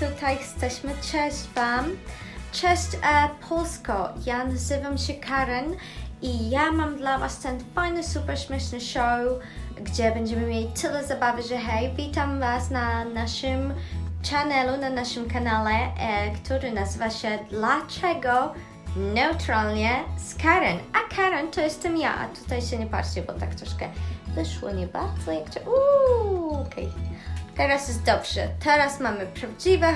tutaj jesteśmy. Cześć Wam. Cześć e, Polsko. Ja nazywam się Karen i ja mam dla Was ten fajny, super śmieszny show, gdzie będziemy mieli tyle zabawy, że hej, witam Was na naszym channelu, na naszym kanale, e, który nazywa się Dlaczego Neutralnie z Karen. A Karen to jestem ja, a tutaj się nie patrzcie, bo tak troszkę wyszło nie bardzo jak to... Uuu, okej. Teraz jest dobrze. Teraz mamy prawdziwe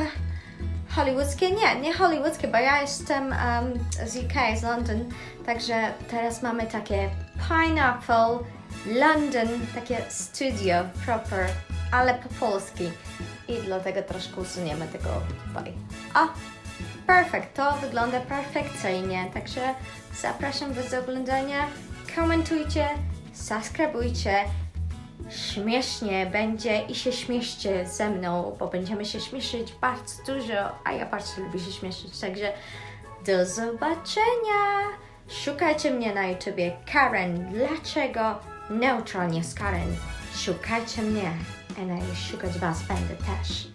hollywoodzkie, nie, nie hollywoodzkie, bo ja jestem um, z UK, z London, także teraz mamy takie Pineapple London, takie studio proper, ale po polski i dlatego troszkę usuniemy tego tutaj. O, perfekt, to wygląda perfekcyjnie, także zapraszam Was do oglądania, komentujcie, subskrybujcie, śmiesznie będzie i się śmieszcie ze mną, bo będziemy się śmieszyć bardzo dużo, a ja bardzo lubię się śmieszyć, także do zobaczenia! Szukajcie mnie na YouTubie Karen, dlaczego neutralnie z Karen? Szukajcie mnie, a ja szukać Was będę też.